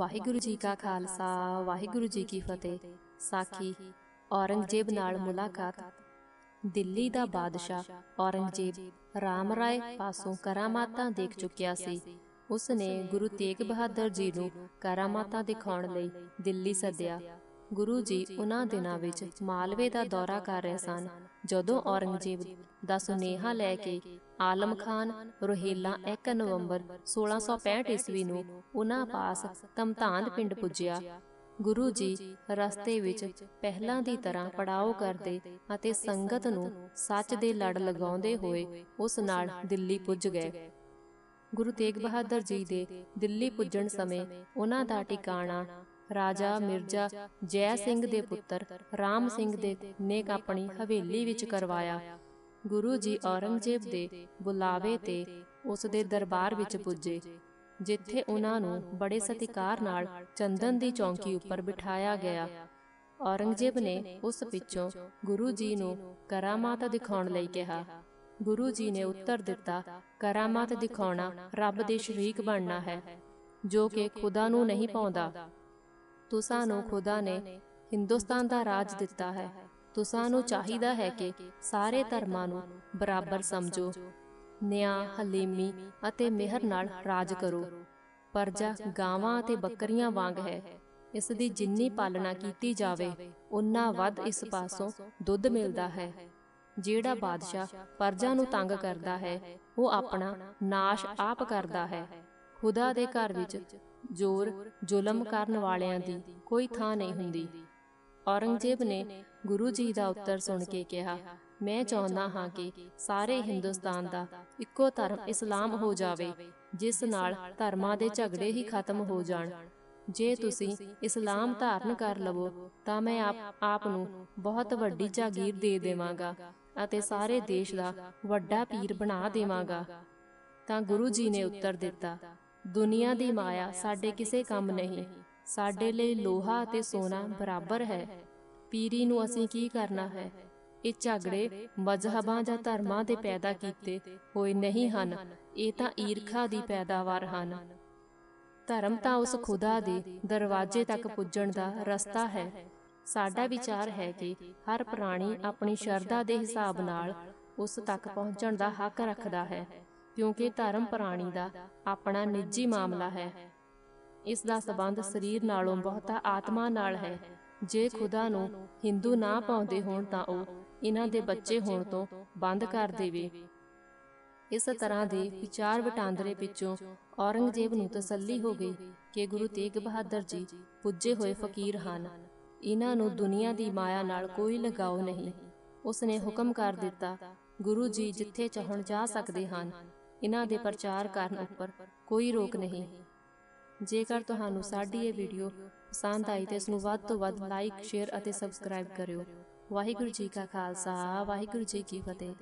ਵਾਹਿਗੁਰੂ ਜੀ ਕਾ ਖਾਲਸਾ, ਵਾਹਿਗੁਰੂ ਜੀ ਕੀ ਫਤਿਹ। ਸਾਖੀ, ਔਰੰਗਜ਼ੇਬ ਨਾਲ ਮੁਲਾਕਾਤ। ਦਿੱਲੀ ਦਾ ਬਾਦਸ਼ਾਹ ਔਰੰਗਜ਼ੇਬ ਰਾਮ ਰਾਏ ਪਾਸੋਂ ਕਰਾਮਾਤਾਂ ਦੇਖ ਚੁੱਕਿਆ ਸੀ। ਉਸ ਨੇ ਗੁਰੂ ਤੇਗ ਬਹਾਦਰ ਜੀ ਨੂੰ ਕਰਾਮਾਤਾਂ ਦਿਖਾਉਣ ਲਈ ਦਿੱਲੀ ਸੱਦਿਆ। ਗੁਰੂ ਜੀ ਉਹਨਾਂ ਦਿਨਾਂ ਵਿੱਚ ਮਾਲਵੇ ਦਾ ਦੌਰਾ ਕਰ ਰਹੇ ਸਨ। ਜਦੋਂ ਔਰੰਗਜ਼ੇਬ ਦਾ ਸੁਨੇਹਾ ਲੈ ਕੇ ਆਲਮ ਖਾਨ ਰੋਹਿਲਾ 1 ਨਵੰਬਰ 1665 ਈਸਵੀ ਨੂੰ ਉਹਨਾਂ ਪਾਸ ਤਮਤਾਨ ਪਿੰਡ ਪੁੱਜਿਆ। ਗੁਰੂ ਜੀ ਰਸਤੇ ਵਿੱਚ ਪਹਿਲਾਂ ਦੀ ਤਰ੍ਹਾਂ ਪੜਾਓ ਕਰਦੇ ਅਤੇ ਸੰਗਤ ਨੂੰ ਸੱਚ ਦੇ ਲੜ ਲਗਾਉਂਦੇ ਹੋਏ ਉਸ ਨਾਲ ਦਿੱਲੀ ਪੁੱਜ ਗਏ। ਗੁਰੂ ਤੇਗ ਬਹਾਦਰ ਜੀ ਦੇ ਦਿੱਲੀ ਪੁੱਜਣ ਸਮੇਂ ਉਹਨਾਂ ਦਾ ਟਿਕਾਣਾ ਰਾਜਾ ਮਿਰਜ਼ਾ ਜੈ ਸਿੰਘ ਦੇ ਪੁੱਤਰ ਰਾਮ ਸਿੰਘ ਦੇ ਨੇ ਆਪਣੀ ਹਵੇਲੀ ਵਿੱਚ ਕਰਵਾਇਆ। ਗੁਰੂ ਜੀ ਔਰੰਗਜ਼ੇਬ ਦੇ ਬੁਲਾਵੇ ਤੇ ਉਸ ਦੇ ਦਰਬਾਰ ਵਿੱਚ ਪੁੱਜੇ ਜਿੱਥੇ ਉਹਨਾਂ ਨੂੰ ਬੜੇ ਸਤਿਕਾਰ ਨਾਲ ਚੰਦਨ ਦੀ ਚੌਂਕੀ ਉੱਪਰ ਬਿਠਾਇਆ ਗਿਆ। ਔਰੰਗਜ਼ੇਬ ਨੇ ਉਸ ਪਿੱਛੋਂ ਗੁਰੂ ਜੀ ਨੂੰ ਕਰਾਮਾਤ ਦਿਖਾਉਣ ਲਈ ਕਿਹਾ। ਗੁਰੂ ਜੀ ਨੇ ਉੱਤਰ ਦਿੱਤਾ ਕਰਾਮਾਤ ਦਿਖਾਉਣਾ ਰੱਬ ਦੇ ਸ਼ਰੀਕ ਬਣਨਾ ਹੈ ਜੋ ਕਿ ਖੁਦਾ ਨੂੰ ਨਹੀਂ ਪਾਉਂਦਾ। ਤੁਸਾਂ ਨੂੰ ਖੁਦਾ ਨੇ ਹਿੰਦੁਸਤਾਨ ਦਾ ਰਾਜ ਦਿੱਤਾ ਹੈ। ਤੁਸਾਂ ਨੂੰ ਚਾਹੀਦਾ ਹੈ ਕਿ ਸਾਰੇ ਧਰਮਾਂ ਨੂੰ ਬਰਾਬਰ ਸਮਝੋ। ਨਿਆਂ, ਹਲੀਮੀ ਅਤੇ ਮਿਹਰ ਨਾਲ ਰਾਜ ਕਰੋ। ਪਰਜਾ ਗਾਵਾਂ ਅਤੇ ਬੱਕਰੀਆਂ ਵਾਂਗ ਹੈ। ਇਸ ਦੀ ਜਿੰਨੀ ਪਾਲਣਾ ਕੀਤੀ ਜਾਵੇ, ਉਨਾ ਵੱਧ ਇਸ ਪਾਸੋਂ ਦੁੱਧ ਮਿਲਦਾ ਹੈ। ਜਿਹੜਾ ਬਾਦਸ਼ਾਹ ਪਰਜਾ ਨੂੰ ਤੰਗ ਕਰਦਾ ਹੈ, ਉਹ ਆਪਣਾ ਨਾਸ਼ ਆਪ ਕਰਦਾ ਹੈ। ਖੁਦਾ ਦੇ ਘਰ ਵਿੱਚ ਜ਼ੋਰ, ਜ਼ੁਲਮ ਕਰਨ ਵਾਲਿਆਂ ਦੀ ਕੋਈ ਥਾਂ ਨਹੀਂ ਹੁੰਦੀ। ਔਰੰਗਜ਼ੇਬ ਨੇ ਗੁਰੂ ਜੀ ਦਾ ਉੱਤਰ ਸੁਣ ਕੇ ਕਿਹਾ, ਮੈਂ ਚਾਹੁੰਦਾ ਹਾਂ ਕਿ ਸਾਰੇ ਹਿੰਦੁਸਤਾਨ ਦਾ ਇੱਕੋ ਧਰਮ ਇਸਲਾਮ ਹੋ ਜਾਵੇ, ਜਿਸ ਨਾਲ ਧਰਮਾਂ ਦੇ ਝਗੜੇ ਹੀ ਖਤਮ ਹੋ ਜਾਣ। ਜੇ ਤੁਸੀਂ ਇਸਲਾਮ ਧਾਰਨ ਕਰ ਲਵੋ, ਤਾਂ ਮੈਂ ਆਪ ਆਪ ਨੂੰ ਬਹੁਤ ਵੱਡੀ ਜਾਗੀਰ ਦੇ ਦੇਵਾਂਗਾ ਅਤੇ ਸਾਰੇ ਦੇਸ਼ ਦਾ ਵੱਡਾ ਪੀਰ ਬਣਾ ਦੇਵਾਂਗਾ। ਤਾਂ ਗੁਰੂ ਜੀ ਨੇ ਉੱਤਰ ਦਿੱਤਾ ਦੁਨੀਆ ਦੀ ਮਾਇਆ ਸਾਡੇ ਕਿਸੇ ਕੰਮ ਨਹੀਂ ਸਾਡੇ ਲਈ ਲੋਹਾ ਅਤੇ ਸੋਨਾ ਬਰਾਬਰ ਹੈ। ਪੀਰੀ ਨੂੰ ਅਸੀਂ ਕੀ ਕਰਨਾ ਹੈ? ਇਹ ਝਗੜੇ ਮਜ਼ਹਬਾਂ ਜਾਂ ਧਰਮਾਂ ਦੇ ਪੈਦਾ ਕੀਤੇ ਹੋਏ ਨਹੀਂ ਹਨ। ਇਹ ਤਾਂ ਈਰਖਾ ਦੀ ਪੈਦਾਵਾਰ ਹਨ। ਧਰਮ ਤਾਂ ਉਸ ਖੁਦਾ ਦੇ ਦਰਵਾਜ਼ੇ ਤੱਕ ਪੁੱਜਣ ਦਾ ਰਸਤਾ ਹੈ। ਸਾਡਾ ਵਿਚਾਰ ਹੈ ਕਿ ਹਰ ਪ੍ਰਾਣੀ ਆਪਣੀ ਸ਼ਰਧਾ ਦੇ ਹਿਸਾਬ ਨਾਲ ਉਸ ਤੱਕ ਪਹੁੰਚਣ ਦਾ ਹੱਕ ਰੱਖਦਾ ਹੈ। ਕਿਉਂਕਿ ਧਰਮ ਪ੍ਰਾਣੀ ਦਾ ਆਪਣਾ ਨਿੱਜੀ ਮਾਮਲਾ ਹੈ। ਇਸ ਦਾ ਸਬੰਧ ਸਰੀਰ ਨਾਲੋਂ ਬਹੁਤਾ ਆਤਮਾ ਨਾਲ ਹੈ। ਜੇ ਖੁਦਾ ਨੂੰ ਹਿੰਦੂ ਨਾ ਪਾਉਂਦੇ ਹੋਣ ਤਾਂ ਉਹ ਇਹਨਾਂ ਦੇ ਬੱਚੇ ਹੋਣ ਤੋਂ ਬੰਦ ਕਰ ਦੇਵੇ। ਇਸ ਤਰ੍ਹਾਂ ਦੇ ਵਿਚਾਰ ਵਟਾਂਦਰੇ ਪਿੱਛੋਂ ਔਰੰਗਜ਼ੇਬ ਨੂੰ ਤਸੱਲੀ ਹੋ ਗਈ ਕਿ ਗੁਰੂ ਤੇਗ ਬਹਾਦਰ ਜੀ ਪੁੱਜੇ ਹੋਏ ਫਕੀਰ ਹਨ। ਇਹਨਾਂ ਨੂੰ ਦੁਨੀਆ ਦੀ ਮਾਇਆ ਨਾਲ ਕੋਈ ਲਗਾਓ ਨਹੀਂ। ਉਸ ਨੇ ਹੁਕਮ ਕਰ ਦਿੱਤਾ ਗੁਰੂ ਜੀ ਜਿੱਥੇ ਚਾਹਣ ਜਾ ਸਕਦੇ ਹਨ ਇਹਨਾਂ ਦੇ ਪ੍ਰਚਾਰ ਕਰਨ ਉੱਪਰ ਕੋਈ ਰੋਕ ਨਹੀਂ। ਜੇਕਰ ਤੁਹਾਨੂੰ ਸਾਡੀ ਇਹ ਵੀਡੀਓ ਪਸੰਦ ਆਈ ਤਾਂ ਇਸ ਨੂੰ ਵੱਧ ਤੋਂ ਵੱਧ ਲਾਈਕ, ਸ਼ੇਅਰ ਅਤੇ ਸਬਸਕ੍ਰਾਈਬ ਕਰਿਓ। ਵਾਹਿਗੁਰੂ ਜੀ ਕਾ ਖਾਲਸਾ, ਵਾਹਿਗੁਰੂ ਜੀ ਕੀ ਫਤਿਹ।